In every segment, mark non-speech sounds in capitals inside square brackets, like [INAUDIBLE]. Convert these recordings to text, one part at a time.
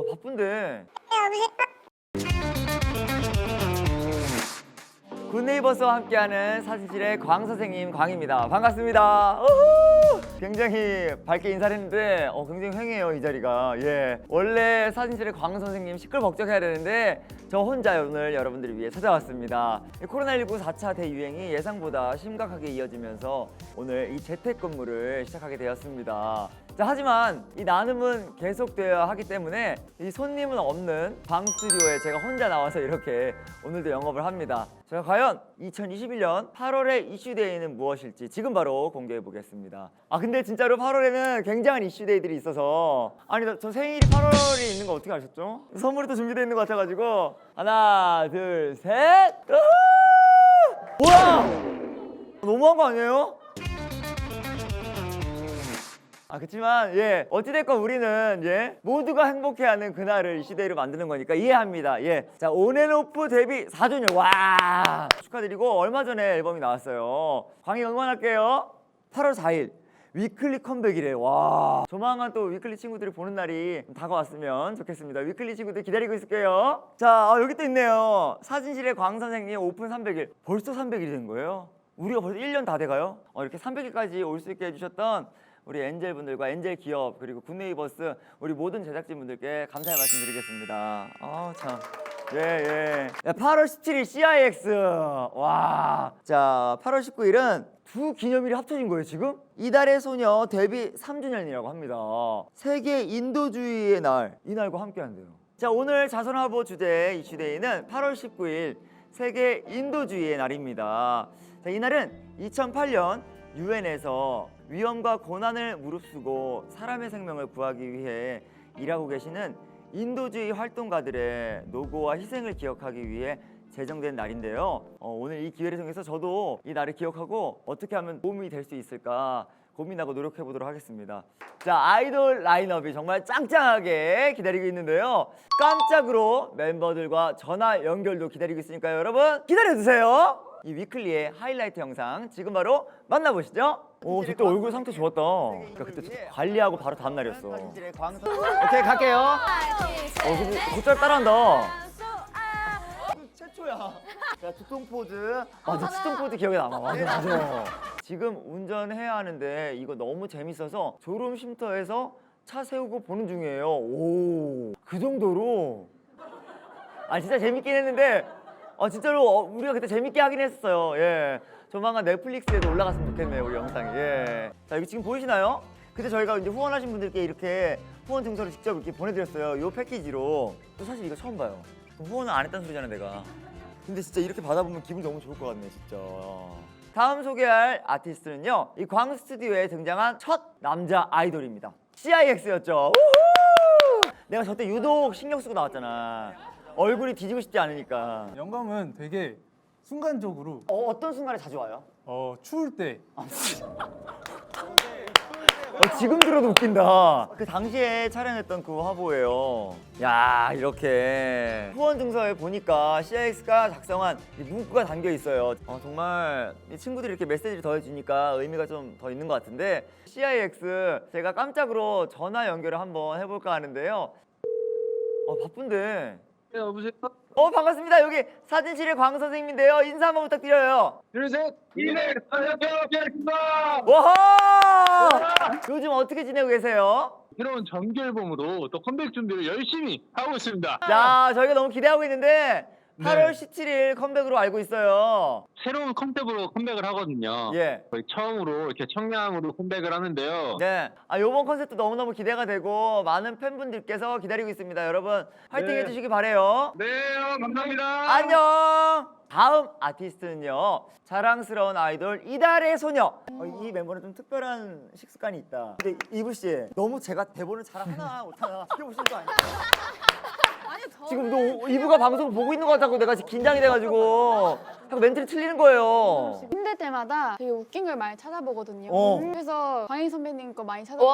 어, 바쁜데. 굿네이버스와 함께하는 사진실의 광 선생님 광입니다. 반갑습니다. 우후! 굉장히 밝게 인사를 했는데 어, 굉장히 횡해요 이 자리가. 예. 원래 사진실의 광 선생님 시끌벅적해야 되는데 저 혼자 오늘 여러분들을 위해 찾아왔습니다. 이 코로나19 4차 대유행이 예상보다 심각하게 이어지면서 오늘 이 재택근무를 시작하게 되었습니다. 자, 하지만 이 나눔은 계속되어야 하기 때문에 이 손님은 없는 방 스튜디오에 제가 혼자 나와서 이렇게 오늘도 영업을 합니다. 자, 과연 2021년 8월의 이슈데이는 무엇일지 지금 바로 공개해 보겠습니다. 아, 근데 진짜로 8월에는 굉장한 이슈데이들이 있어서 아니, 나- 저 생일이 8월에 있는 거 어떻게 아셨죠? 선물이 또 준비되어 있는 것 같아가지고 하나, 둘, 셋! 뭐야! 너무한 거 아니에요? 아 그렇지만 예 어찌됐건 우리는 예 모두가 행복해하는 그날을 이 시대로 만드는 거니까 이해합니다. 예자 온앤오프 데뷔 4주년. 와 축하드리고 얼마 전에 앨범이 나왔어요. 광희 응원할게요. 8월 4일 위클리 컴백이래. 와 조만간 또 위클리 친구들이 보는 날이 다가왔으면 좋겠습니다. 위클리 친구들 기다리고 있을게요. 자 아, 여기 또 있네요. 사진실의 광 선생님 오픈 300일. 벌써 300일이 된 거예요? 우리가 벌써 1년 다 돼가요? 어, 이렇게 300일까지 올 수 있게 해주셨던 우리 엔젤 분들과 엔젤 기업 그리고 굿네이버스 우리 모든 제작진 분들께 감사의 말씀드리겠습니다. 아 참. 예, 예. 야, 8월 17일 CIX. 와. 자, 8월 19일은 두 기념일이 합쳐진 거예요, 지금? 이달의 소녀 데뷔 3주년이라고 합니다. 세계 인도주의의 날. 이 날과 함께 한대요. 자, 오늘 자선화보 주제 이슈데이는 8월 19일 세계 인도주의의 날입니다. 자, 이날은 2008년 유엔에서 위험과 고난을 무릅쓰고 사람의 생명을 구하기 위해 일하고 계시는 인도주의 활동가들의 노고와 희생을 기억하기 위해 제정된 날인데요. 어, 오늘 이 기회를 통해서 저도 이 날을 기억하고 어떻게 하면 도움이 될 수 있을까 고민하고 노력해 보도록 하겠습니다. 자, 아이돌 라인업이 정말 짱짱하게 기다리고 있는데요. 깜짝으로 멤버들과 전화 연결도 기다리고 있으니까요. 여러분 기다려 주세요. 이 위클리의 하이라이트 영상 지금 바로 만나보시죠. 오, 저때 얼굴 상태 좋았다. 그러니까 그때 저 관리하고 바로 다음 날이었어. 오케이 갈게요. 어, 근데 곧잘 따라한다. 최초야. 자, 투통 포즈. 맞아, 투통 포즈 기억에 남아. 맞아, 맞아. 지금 운전해야 하는데 이거 너무 재밌어서 졸음 쉼터에서 차 세우고 보는 중이에요. 오, 그 정도로. 아, 진짜 재밌긴 했는데, 어, 진짜로 어, 우리가 그때 재밌게 하긴 했었어요. 예. 조만간 넷플릭스에도 올라갔으면 좋겠네요, 우리 영상이. 예. 자, 여기 지금 보이시나요? 그때 저희가 이제 후원하신 분들께 이렇게 후원 증서를 직접 이렇게 보내드렸어요. 요 패키지로. 또 사실 이거 처음 봐요. 후원을 안 했다는 소리잖아, 내가. 근데 진짜 이렇게 받아보면 기분 너무 좋을 것 같네, 진짜. 다음 소개할 아티스트는요, 이 광 스튜디오에 등장한 첫 남자 아이돌입니다. CIX였죠. 내가 저때 유독 신경 쓰고 나왔잖아. 얼굴이 뒤지고 싶지 않으니까. 영감은 되게 순간적으로 어, 어떤 순간에 자주 와요? 어, 추울 때 어, 지금 들어도 웃긴다. 그 당시에 촬영했던 그 화보예요. 야 이렇게 후원 증서에 보니까 CIX가 작성한 이 문구가 담겨 있어요. 어, 정말 이 친구들이 이렇게 메시지를 더해주니까 의미가 좀 더 있는 것 같은데 CIX 제가 깜짝으로 전화 연결을 한번 해볼까 하는데요. 어 바쁜데. 네, 여보세요? 어 반갑습니다. 여기 사진실의 광 선생님인데요. 인사 한번 부탁드려요. 둘, 셋! 이네! 안녕하세요! 와하! 요즘 어떻게 지내고 계세요? 새로운 정규 앨범으로 또 컴백 준비를 열심히 하고 있습니다. 자, 저희가 너무 기대하고 있는데 8월 네. 17일 컴백으로 알고 있어요. 새로운 컨셉으로 컴백을 하거든요. 예. 거의 처음으로 이렇게 청량으로 컴백을 하는데요. 네. 아, 요번 컨셉도 너무너무 기대가 되고 많은 팬분들께서 기다리고 있습니다. 여러분, 화이팅 네. 해주시기 바래요. 네, 어, 감사합니다. 안녕! 다음 아티스트는요. 자랑스러운 아이돌 이달의 소녀. 어, 이 멤버는 좀 특별한 식습관이 있다. 근데 이브 씨, 너무 제가 대본을 잘 하나 못하나 [LAUGHS] 시켜보시는 거 아니에요? 지금 너 이브가 방송 보고 있는 거 같다고 내가 지금 긴장이 돼가지고 자꾸 멘트를 틀리는 거예요. 힘들 때마다 되게 웃긴 걸 많이 찾아보거든요. 어. 그래서 광희 선배님 거 많이 찾아보고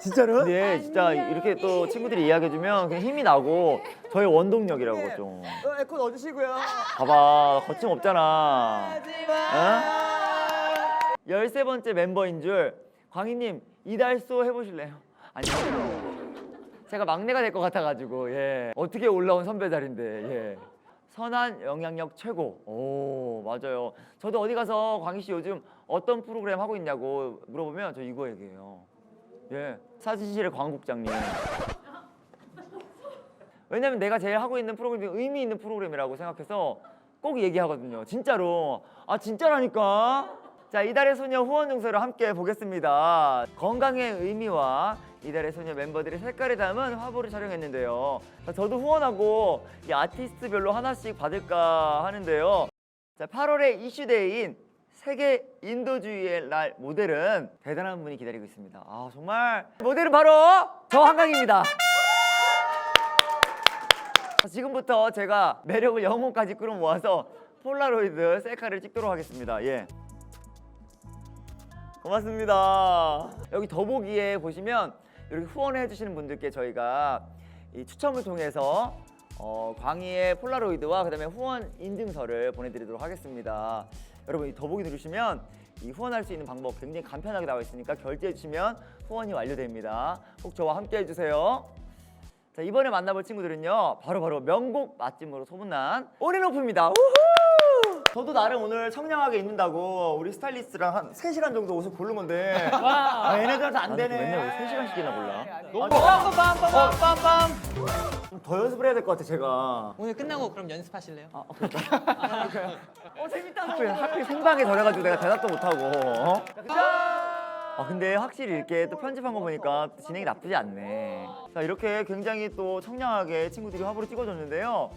진짜로? 네, 진짜 이렇게 또 친구들이 이야기해주면 그냥 힘이 나고 저의 원동력이라고 좀. 에코 넣어주시고요. 봐봐, 거침 없잖아. 어? 열세 번째 멤버인 줄 광희님 이달소 해보실래요? 아니요. 제가 막내가 될 것 같아가지고 예 어떻게 올라온 선배 자리인데 예 선한 영향력 최고 오 맞아요 저도 어디 가서 광희 씨 요즘 어떤 프로그램 하고 있냐고 물어보면 저 이거 얘기해요 예 사진실의 광국장님 왜냐면 내가 제일 하고 있는 프로그램이 의미 있는 프로그램이라고 생각해서 꼭 얘기하거든요. 진짜로. 아 진짜라니까. 자 이달의 소녀 후원 증서를 함께 보겠습니다. 건강의 의미와 이달의 소녀 멤버들의 색깔을 담은 화보를 촬영했는데요. 자, 저도 후원하고 이 아티스트별로 하나씩 받을까 하는데요. 자 8월에 이슈데이인 세계 인도주의의 날 모델은 대단한 분이 기다리고 있습니다. 아 정말 모델은 바로 저 한강입니다. 지금부터 제가 매력을 영혼까지 끌어모아서 폴라로이드 셀카를 찍도록 하겠습니다. 예. 고맙습니다. 여기 더보기에 보시면 이렇게 후원해 주시는 분들께 저희가 이 추첨을 통해서 어, 광희의 폴라로이드와 그다음에 후원 인증서를 보내드리도록 하겠습니다. 여러분 이 더보기 누르시면 이 후원할 수 있는 방법 굉장히 간편하게 나와 있으니까 결제해 주시면 후원이 완료됩니다. 꼭 저와 함께 해주세요. 자 이번에 만나볼 친구들은요 바로 바로 명곡 맛집으로 소문난 온앤오프입니다 우후! 저도 나름 오늘 청량하게 입는다고 우리 스타일리스트랑 한 3시간 정도 옷을 고른 건데. [LAUGHS] 아, 얘네들한테 안 되네. 맨날 옷 3시간씩이나 골라? 빰빰빰빰빰빰. 더 연습을 해야 될 것 같아 제가. 오늘 끝나고 그럼 연습하실래요? 아, 어, 어 재밌다 하필, 하필 생방에 전해가지고 내가 대답도 못하고 어? 아 근데 확실히 이렇게 또 편집한 거 보니까 또 진행이 나쁘지 않네. 자 이렇게 굉장히 또 청량하게 친구들이 화보를 찍어줬는데요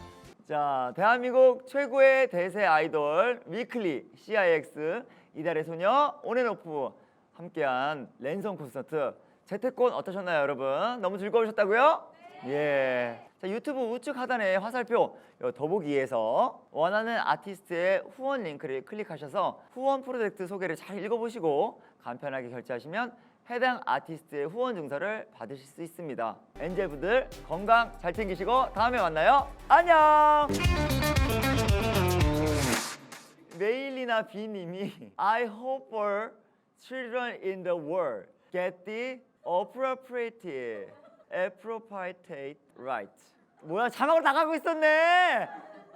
자 대한민국 최고의 대세 아이돌 위클리 CIX 이달의 소녀 온앤오프 함께한 랜선 콘서트 재택권 어떠셨나요 여러분? 너무 즐거우셨다고요? 예. 자, 유튜브 우측 하단에 화살표 요 더보기에서 원하는 아티스트의 후원 링크를 클릭하셔서 후원 프로젝트 소개를 잘 읽어보시고 간편하게 결제하시면 해당 아티스트의 후원 증서를 받으실 수 있습니다. 엔젤분들 건강 잘 챙기시고 다음에 만나요. 안녕. 메일리나 비님이 I hope for children in the world get the appropriate appropriate right. 뭐야 자막으로 나가고 있었네.